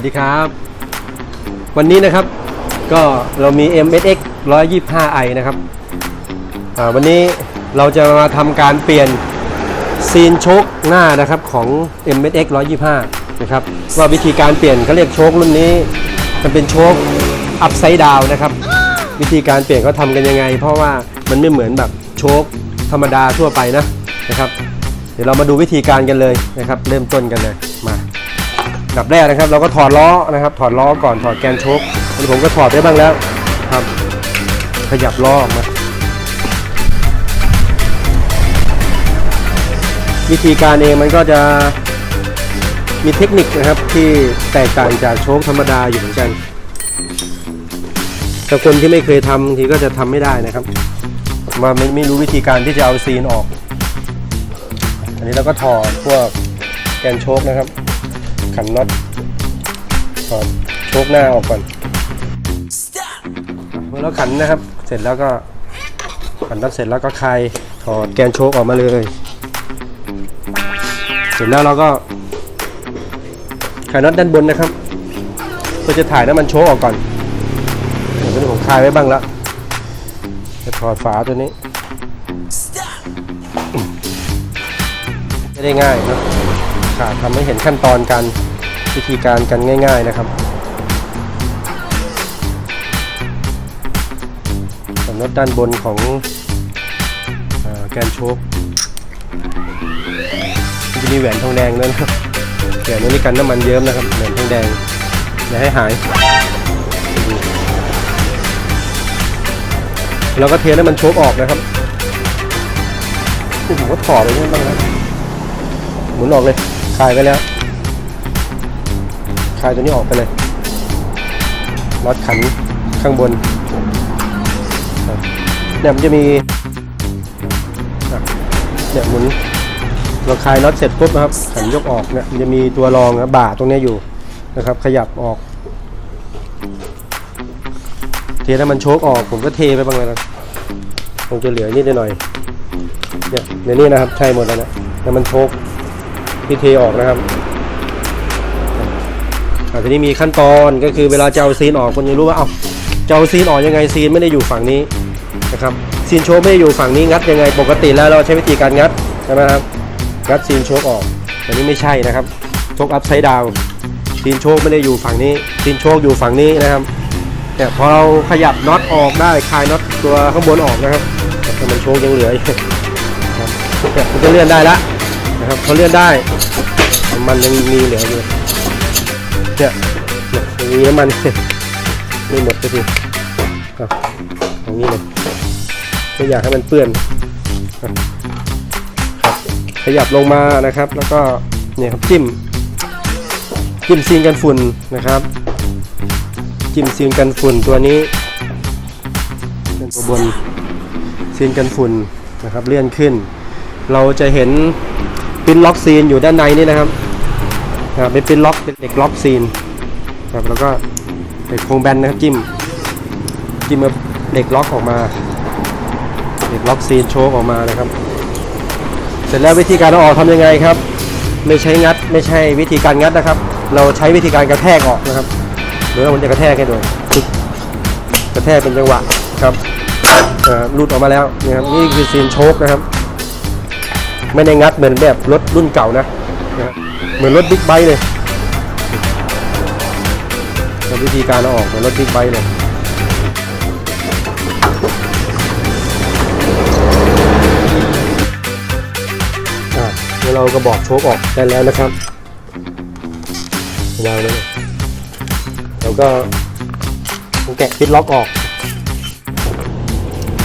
สวัสดีครับ วันนี้นะครับก็เรามี MSX 125i นะครับวันนี้เราจะมาทำการเปลี่ยนซีนโชคหน้านะครับของ MSX 125นะครับว่าวิธีการเปลี่ยนเขาเรียกโชครุ่นนี้มันเป็นโชคอัพไซด์ดาวนะครับวิธีการเปลี่ยนเขาทำกันยังไง เพราะว่ามันไม่เหมือนแบบโชคธรรมดาทั่วไปนะนะครับ เดี๋ยวเรามาดูวิธีการกันเลยนะครับ เริ่มต้นกันเลย ดับแรกนะครับ เราก็ถอดล้อนะครับ ถอดล้อก่อนถอดแกนโชคอันนี้ผมก็ถอดได้บ้างแล้วครับ ขยับล้อมาวิธีการเองมันก็จะมีเทคนิคนะครับที่แตกต่างจากโชคธรรมดาอยู่เหมือนกันแต่คนที่ไม่เคยทำบางทีก็จะทำไม่ได้นะครับมาไม่ไม่รู้วิธีการที่จะเอาซีนออก อันนี้เราก็ถอดพวกแกนโชคนะครับ ขันน็อตถอดโชคหน้าออกก่อนเมื่อเราขันนะครับ เสร็จแล้วก็ขันน็อตเสร็จแล้วก็คลายถอดแกนโชคออกมาเลย เสร็จแล้วเราก็คลายน็อตด้านบนนะครับเพื่อจะถ่ายน้ำมันโชคออกก่อนเดี๋ยวผมคลายไว้บ้างแล้วจะถอดฝาตัวนี้ไม่ได้ง่ายนะ ค่ะทำให้เห็นขั้นตอนการวิธีการกันง่าย ๆนะครับสำนักด้านบนของอแกนโชคมันจะมีแหวนทองแดงด้วยนะครับแหวนนี้กันน้ำมันเยิ้มนะครับแหวนทองแดงอย่าให้หายแล้วก็เทน้ำมันโชคออกนะครับผมก็ถอดไปนี่บ้างนะหมุนออกเลย คายไปแล้ว คายตัวนี้ออกไปเลยน็อตขันข้างบนเนี่ยมันจะมีเนี่ยหมุนเราคลายน็อตเสร็จปุ๊บนะครับขันยกออกเนี่ยมันจะมีตัวรองนะบ่าตรงนี้อยู่นะครับ ขยับออก เทน้ำมันโชกออก ผมก็เทไปบ้างแล้วนะคงจะเหลือนิดหน่อยเนี่ยในนี้นะครับใช่หมดแล้วนะน้ำมันโชก ที่เทออกนะครับทีนี้มีขั้นตอนก็คือเวลาจะเอาซีนออกคนจะรู้ว่าเอาจะเอาซีนออกยังไงซีนไม่ได้อยู่ฝั่งนี้นะครับซีนโชว์ไม่ได้อยู่ฝั่งนี้งัดยังไงปกติแล้วเราใช้วิธีการงัดใช่ไหมครับงัดซีนโชว์ออกแต่นี้ไม่ใช่นะครับโชกอัพไซด์ดาวซีนโชว์ไม่ได้อยู่ฝั่งนี้ซีนโชว์อยู่ฝั่งนี้นะครับเนี่ยพอเราขยับน็อตออกได้คลายน็อตตัวข้างบนออกนะครับแต่มันโชว์ยังเหลืออยู่ครับเนี่ยมันจะเลื่อนได้ละ นะครับเขาเลื่อนได้ มันยังมีเหลืออยู่เนี่ยเนี่ยอย่างนี้น้ำมันไม่หมดสักทีอย่างนี้เลยไม่อยากให้มันเปื้อนครับขยับลงมานะครับ แล้วก็เนี่ยครับจิ้ม จิ้มซีนกันฝุ่นนะครับ จิ้มซีนกันฝุ่นตัวนี้เป็นตัวบนซีนกันฝุ่นนะครับ เลื่อนขึ้น เราจะเห็น ปินล็อกซีนอยู่ด้านในนี่นะครับเป็นปินล็อกเป็นเหล็กล็อกซีนครับแล้วก็เหล็กโครงแบนนะครับจิ้มจิ้มเอาเหล็กล็อกออกมาเหล็กล็อกซีนโชกออกมานะครับ เสร็จแล้ววิธีการเอาออกทำยังไงครับ ไม่ใช้งัดไม่ใช่วิธีการงัดนะครับ เราใช้วิธีการกระแทกออกนะครับหรือว่ามันจะกระแทกให้ดูปึ๊บกระแทกเป็นจังหวะครับอ่าลุดออกมาแล้วนี่ครับนี่คือซีนโชกนะครับ ไม่ได้งัดเหมือนแบบรถรุ่นเก่านะ เหมือนรถบิ๊กไบค์เลยวิธีการเอาออกเหมือนรถบิ๊กไบค์เลยอ่เราก็บอกโชคออกได้แล้วนะครับวาวเลยแล้วก็แกะปิดล็อกออก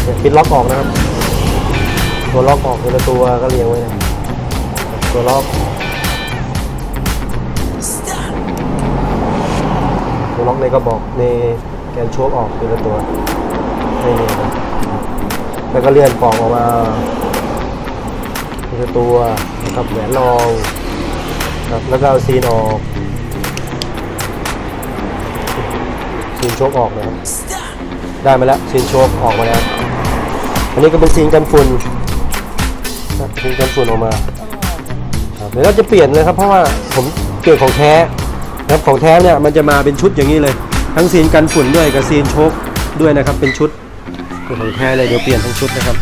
แกะปิดล็อกออกนะครับ ตัวล็อกออกทีละตัวก็เรียงไว้นะตัวล็อกตัวล็อกในกระบอกในแกนโชคออกทีละตัวให้เรียงกันแล้วก็เลื่อนปอกออกมาทีละตัวนะครับแหวนรองครับแล้วก็เอาซีนออกซีนโชคออกนะครับได้มาแล้วซีนโชคออกมาแล้วอันนี้ก็เป็นซีนกันฝุ่น ครับซีนกันฝุ่นออกมาครับเดี๋ยวเราจะเปลี่ยนเลยครับเพราะว่าผมเปลี่ยนของแท้นะครับของแท้เนี่ยมันจะมาเป็นชุดอย่างนี้เลย ทั้งซีนกันฝุ่นด้วยกับซีนโชคด้วยนะครับเป็นชุดของแท้เลยเดี๋ยวเปลี่ยนทั้งชุดนะครับ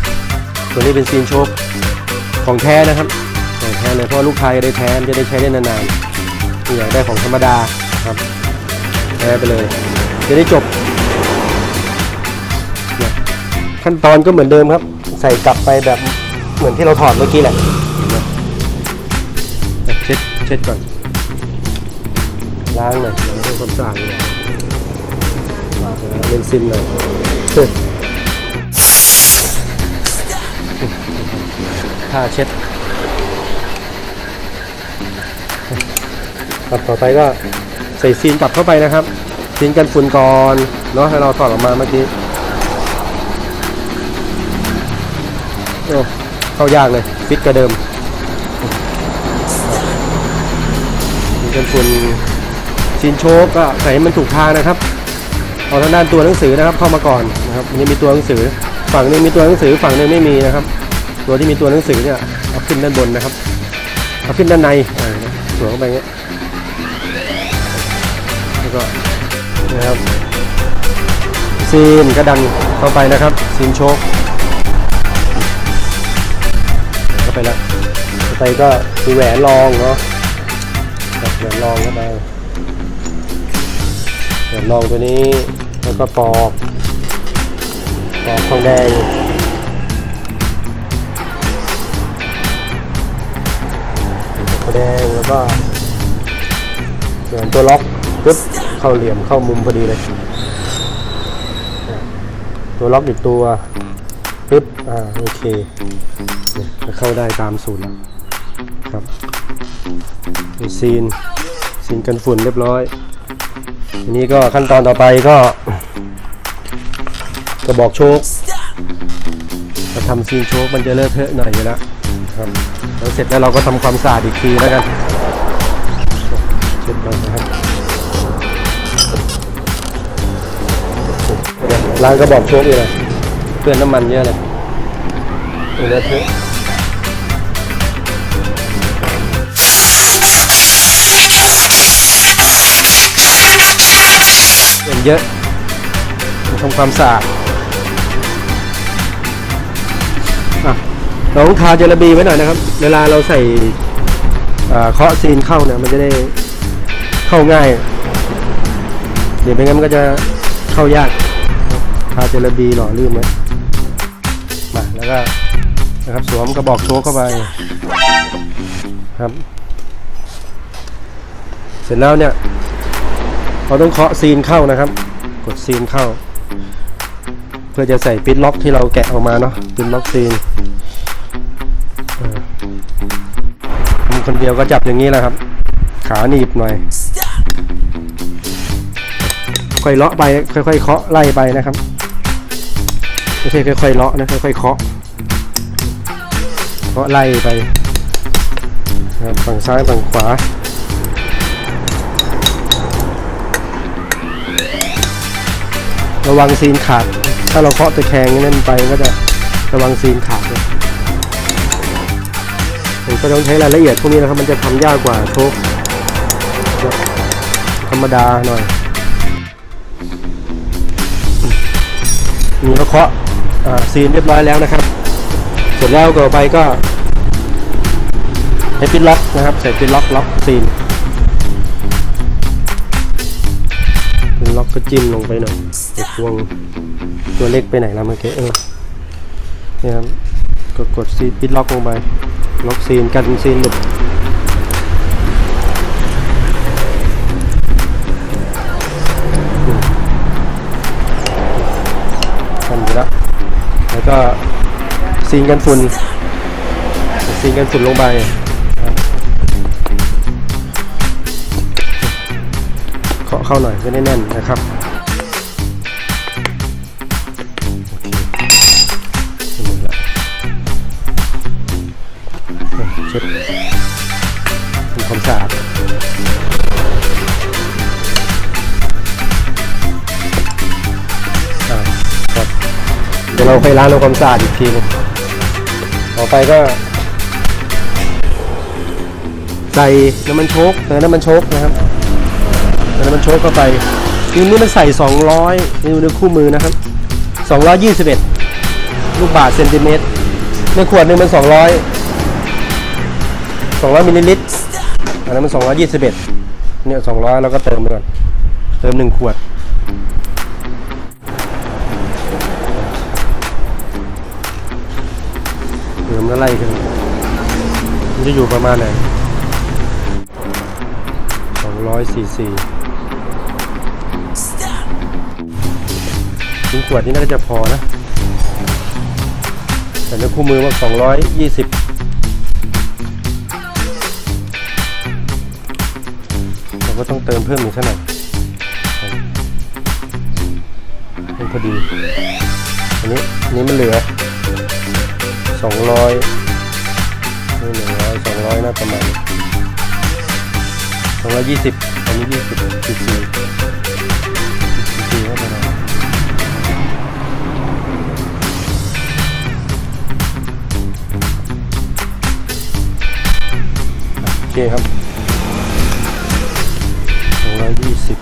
ตัวนี้เป็นซีนโชคของแท้นะครับของแท้เลยเพราะลูกค้าจะได้แท้จะได้ใช้ได้นานๆไม่อยากได้ของธรรมดาครับแท้ไปเลย จะได้จบขั้นตอนก็เหมือนเดิมครับ ใส่กลับไปแบบ เหมือนที่เราถอดเมื่อกี้แหละเช็ดเช็ดก่อนล้างหน่อยล้างให้ความสะอาดเลยเล่นซิมหน่อยผ้าเช็ดครับต่อไปก็ใส่ซีนกลับเข้าไปนะครับซีนกันฝุ่นก่อนเนาะให้เราถอดออกมาเมื่อกี้โอ้ เข้ายากเลยฟิตกระเดิมมีกันฝุ่นชินโชคก็ใส่ให้มันถูกทางนะครับเอาทางด้านตัวหนังสือนะครับเข้ามาก่อนนะครับอันนี้มีตัวหนังสือ ฝั่งหนึงมีตัวหนังสือฝั่งหนึงไม่มีนะครับ ตัวที่มีตัวหนังสือเนี่ยเอาขึ้นด้านบนนะครับเอาขึ้นด้านในสวมเข้าไปงเงี้ยแล้วก็นะครับซีนก็ดันเข้าไปนะครับซีนโชคาไปแล้วต่อไปก็มีแหวนรองเนาะแหวนรองเข้าไปแหวนรองตัวนี้แล้วก็ปอกปอกทองแดงทองแดงแล้วก็แหวนตัวล็อกปึ๊บเข้าเหลี่ยมเข้ามุมพอดีเลย ตัวล็อกอีกตัวปึ๊บอ่าโอเค เนี่ยจะเข้าได้ตามสูตรครับซีนซีนกันฝุ่นเรียบร้อยทีนี้ก็ขั้นตอนต่อไปก็กระบอกโชคจะทำซีนโชคมันจะเลอะเทอะหน่อยอยู่แล้วครับแล้วเสร็จแล้วเราก็ทำความสะอาดอีกทีแล้วกันเช็ดไปนะครับล้างกระบอกโชคเลยเปื้อนน้ำมันเยอะเลยเลอะเทอะ เยอะทำความสะอาดเราต้องทาเจลาบีไว้หน่อยนะครับ เวลาเราใส่เคาะซีนเข้าเนี่ยมันจะได้เข้าง่าย เดี๋ยวไม่งั้นมันก็จะเข้ายากทาเจลาบีหล่อลื่นไว้มาแล้วก็นะครับสวมกระบอกโชกเข้าไปครับ เสร็จแล้วเนี่ย เราต้องเคาะซีนเข้านะครับ กดซีนเข้า เพื่อจะใส่ปิดล็อกที่เราแกะออกมาเนาะปิดล็อกซีนเออทำคนเดียวก็จับอย่างนี้แหละครับ ขาหนีบหน่อย ค่อยเลาะไปค่อยๆเคาะไล่ไปนะครับไม่ใช่ค่อยๆเลาะนะค่อยๆเคาะเคาะไล่ไปฝั่งซ้ายฝั่งขวา ระวังซีนขาด ถ้าเราเคาะตะแคงนั่นไปก็จะระวังซีนขาดเลยผมก็ต้องใช้รายละเอียดพวกนี้นะครับ มันจะทำยากกว่าโชคธรรมดาหน่อยนี่ก็เคาะซีนเรียบร้อยแล้วนะครับเสร็จแล้วต่อไปก็ให้ปิดล็อกนะครับใส่ปิดล็อกล็อกซีนปิดล็อกก็จิ้มลงไปหน่อย พวงตัวเล็กไปไหนแล้วเมื่อกี้เออนี่ครับก็กดซีปิดล็อกลงไป ล็อกซีนกันซีนหลุดกันไปแล้วแล้วก็ซีนกันฝุ่นซีนกันฝุ่นลงไปเคาะเข้าหน่อยจะได้แน่นนะครับ ดี๋ยวเราไปล้างทำความสะอาดอีกทีหนึงต่อไปก็ ใส่น้ำมันโชกเติมน้ำมันโชกนะครับเติมน้ำมันโชกเข้าไปทีนี้มันใส่ 200นี่ดูในคู่มือนะครับ 221 ลูกบาศก์เซนติเมตรในขวดหนึงมัน 200 200มิลลิลิตรอันนั้นมัน 221เนี่ย200 แล้วก็เติมไปก่อน เติม 1 ขวด มแล้วไล่กันมันจะอยู่ประมาณไหนสองร้อยสี่สี่ถึงขวดนี้น่าจะพอนะ แต่ในคู่มือว่าสองร้อยยี่สิบเราก็ต้องเติมเพิ่มอีกสักหน่อยพอดี อันนี้อันนี้มันเหลือ สองร้อยนี่หนึ่งร้อยสองร้อยนะประมาณสองร้อยยี่สิบอันนี้ยี่สิบสี่สี่สี่ก็ประมาณโอเคครับสองร้อยยี่สิบ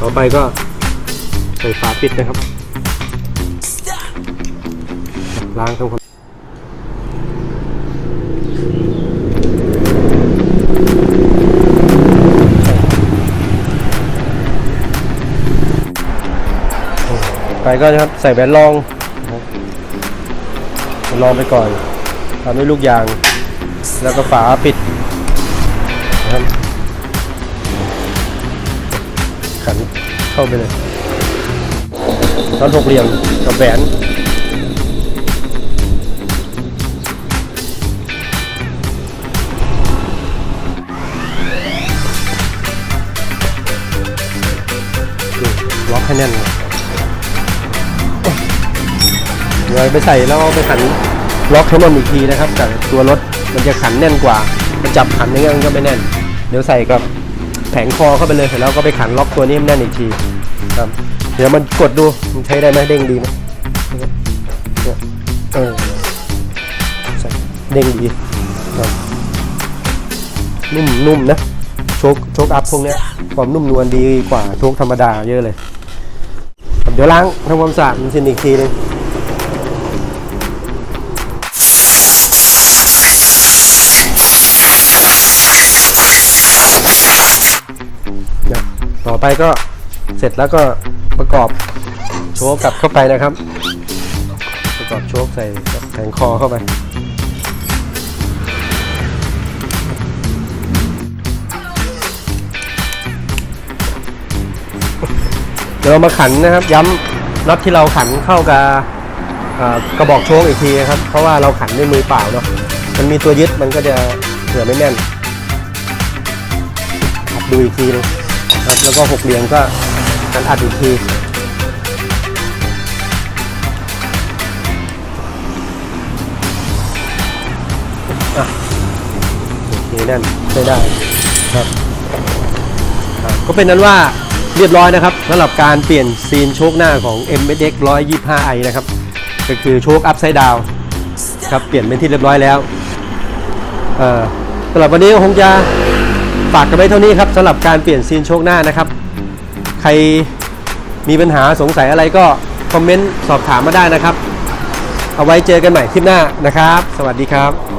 ต่อไปก็ใส่ฝาปิดนะครับ ล้างทำความไปก็นะครับใส่แหวนรองนะครับแหวนรองไปก่อนทำด้วยลูกยาง แล้วก็ฝาปิดนะครับขันเข้าไปเลยตอนหกเหลี่ยมกับแหวน ให้แน่นเลยเดี๋ยวไปใส่แล้วไปขันล็อกให้มันอีกทีนะครับ แต่ตัวรถมันจะขันแน่นกว่า มันจับขันอย่างเงี้ยมันก็ไม่แน่น เดี๋ยวใส่กับแผงคอเข้าไปเลยเสร็จแล้วก็ไปขันล็อกตัวนี้ให้มันแน่นอีกทีครับเดี๋ยวมันกดดูมันใช้ได้ไหมเด้งดีไหมเนี่ยเออใส่เด้งดีนุ่มนุ่มนะโชคโชคอัพพวกเนี้ยความนุ่มนวลดีกว่าโชคธรรมดาเยอะเลย ดี๋ยวล้างทำความสะอาดมันสินอีกทีนึงต่อไปก็เสร็จแล้วก็ประกอบโชคกลับเข้าไปนะครับ ประกอบโชคใส่แผงคอเข้าไป ดี๋ยวเรามาขันนะครับ ย้ำน็อตที่เราขันเข้ากับกระบอกโชคอีกทีครับ เพราะว่าเราขันด้วยมือเปล่าเนาะมันมีตัวยึดมันก็จะเผื่อไม่แน่น ดูอีกทีนึงครับแล้วก็หกเหลี่ยมก็กันอัดอีกทีอะโอเคแน่นใช้ได้ครับก็เป็นนั้นว่า เรียบร้อยนะครับสำหรับการเปลี่ยนซีนโชคหน้าของ m s x 125i นะครับ ก็คือโชคอัพไซด์ดาวครับเปลี่ยนเป็นที่เรียบร้อยแล้วสำหรับวันนี้คงจะฝากกันไว้เท่านี้ครับสำหรับการเปลี่ยนซีนโชคหน้านะครับ ใครมีปัญหาสงสัยอะไรก็คอมเมนต์สอบถามมาได้นะครับ เอาไว้เจอกันใหม่คลิปหน้านะครับ สวัสดีครับ